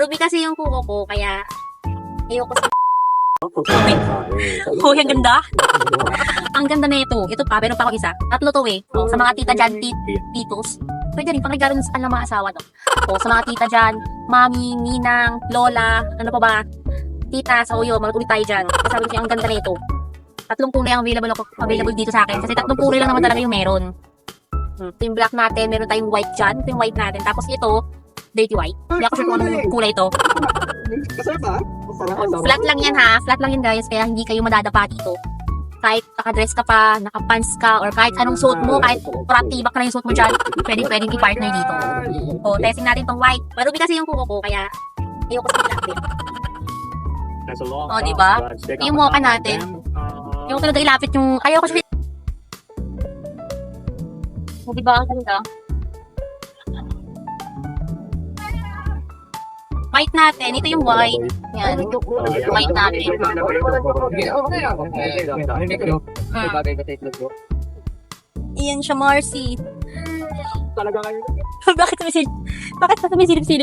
Ruby kasi yung kuko ko, kaya ayoko sa... Hoy, ang ganda. Ang ganda na ito. Ito pa, meron pa ako isa. Tatlo to eh. Oh, sa mga tita dyan, tit, titos. Pwede rin, pangregalo sa kanilang mga asawa to. Oh, sa mga tita dyan, mami, ninang, lola, ano pa ba? Tita, sa uyo, magulit tayo dyan. Sabi ko siya, ang ganda na ito. Tatlong kulay ang available, ako, available dito sa akin. Kasi tatlong kulay lang naman talaga yung meron. Hmm. Ito yung black natin, meron tayong white dyan. Ito yung white natin. Tapos ito, dirty white. Hindi ako sure kung anong kulay ito. Masarap ah. Masarap. Flat lang yan ha. Flat lang yan guys. Kaya hindi kayo madadapa dito. Kahit nakadress ka pa, nakapants ka, or kahit anong suot mo, kahit practiba ka na yung suot mo dyan, pwede pwede i-partner dito. O, testing natin tong white. Marubi kasi yung kuko ko, kaya ayoko sa black din. Oh, Oh, di ba? Yung mocha natin. Yung talaga ilapit yung, ayoko siya. O, di ba? Ang ganda. White natin. Ito yung white. Yan. White natin. Iyan siya, Marcy. Talaga kayo. Bakit tumisilip? Bakit pa tumisilip-silip?